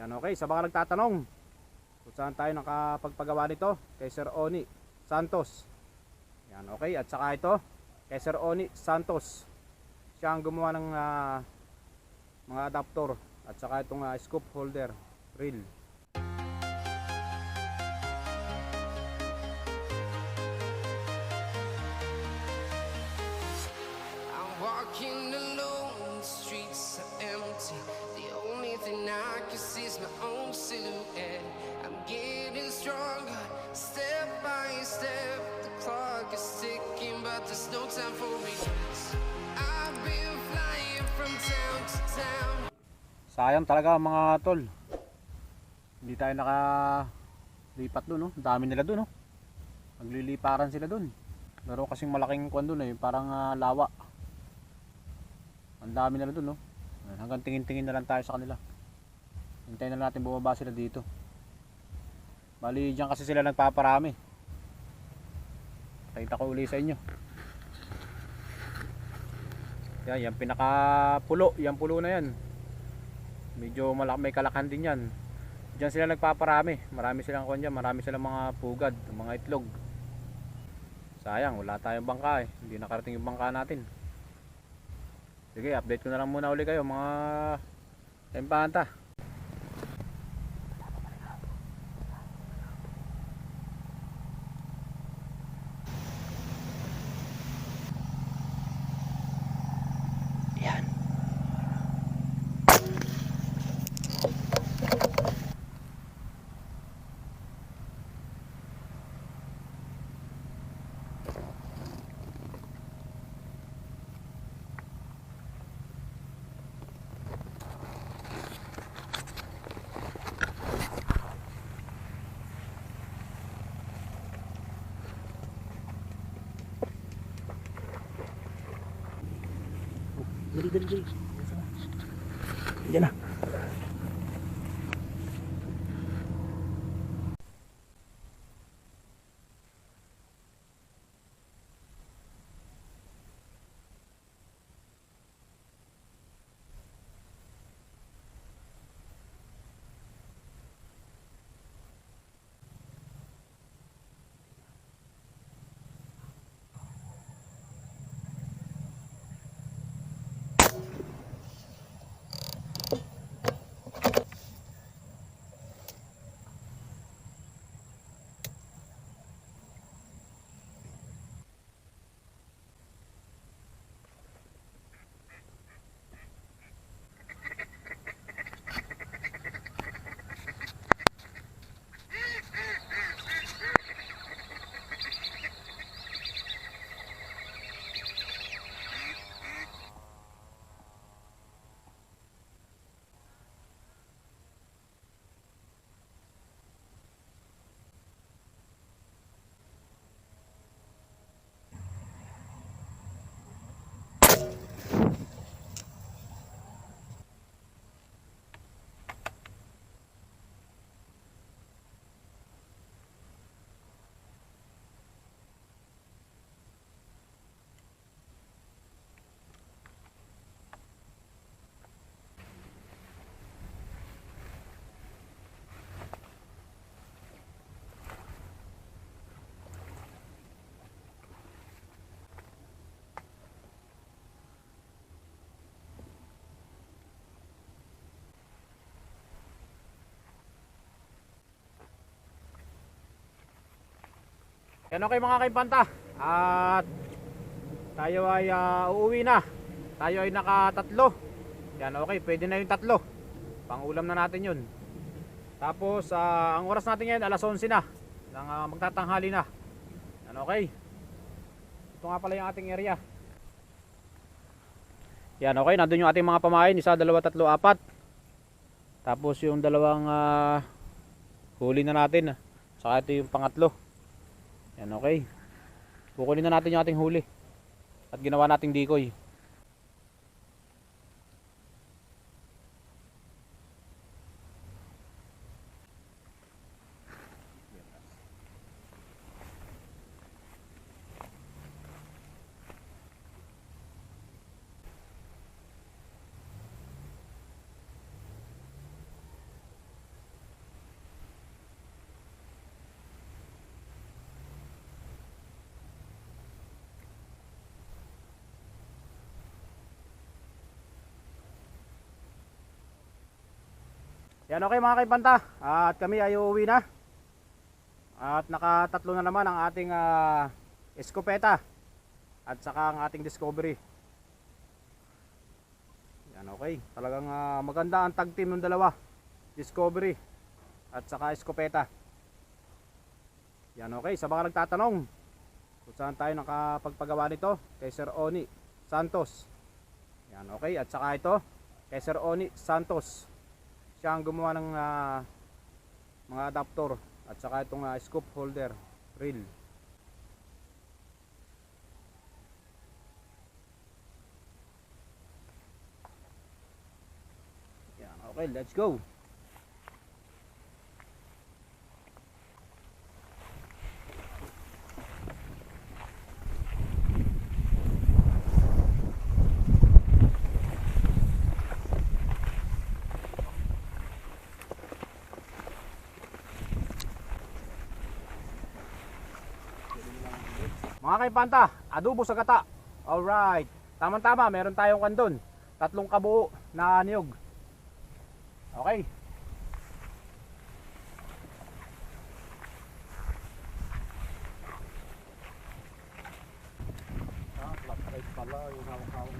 Yan okay, sa mga nagtatanong kung saan tayo nakapagpagawa nito kay Sir Oni Santos. Yan okay, at saka ito kay Sir Oni Santos. Siya ang gumawa ng ah, mga adapter at saka itong ah, scoop holder reel. Walking alone, time for regrets. I've been flying from town to town. Sayang talaga mga tol. Hindi tayo naka lipat doon, no? Ang Dami nila doon, no? Nagliliparan sila doon. Pero kasing malaking kwan doon eh, parang ah, lawa. Ang dami nila doon, no? Hanggang tingin-tingin na lang tayo sa kanila. Hintayin na natin bumaba sila dito. Bali, diyan kasi sila nagpaparami. Pakita ko uli sa inyo. Yan, yan pinakapulo, yan pulo na yan. Medyo malak may kalakan din yan. Diyan sila nagpaparami. Marami silang kanya, marami silang mga pugad, mga itlog. Sayang, wala tayong bangka eh. Hindi nakarating yung bangka natin. Sige, update ko na lang muna uli kayo mga tempanta. Dali, dali, dali. Diyan na. Yan okay mga kaimpanta. At tayo ay ah, uuwi na. Tayo ay nakatatlo. Yan okay, pwede na yung tatlo. Pangulam na natin yun. Tapos ah, ang oras natin ngayon alas 11 na. Nang ah, magtatanghali na. Yan okay. Ito nga pala yung ating area. Yan okay, nandun yung ating mga pamain. Isa, dalawa, tatlo, apat. Tapos yung dalawang ah, huli na natin. Saka ito yung pangatlo. Yan okay. Kukunin na natin yung ating huli. At ginawa nating decoy. Yan okay mga kaibanta. At kami ay uuwi na. At nakatatlo na naman ang ating ah, eskopeta. At saka ang ating discovery. Yan okay. Talagang ah, maganda ang tag team ng dalawa. Discovery. At saka eskopeta. Yan okay. Sa mga nagtatanong kung saan tayo nakapagpagawa nito kay Sir Oni Santos. Yan okay. At saka ito kay Sir Oni Santos. Siya ang gumawa ng ah, mga adapter at saka itong ah, scoop holder reel. Yan, okay, let's go. Mga kaipanta, adobo sa gata. Alright. Tama-tama, meron tayong kandun. Tatlong kabuo na niyog. Okay. Ah, pala yung hawak-hawak.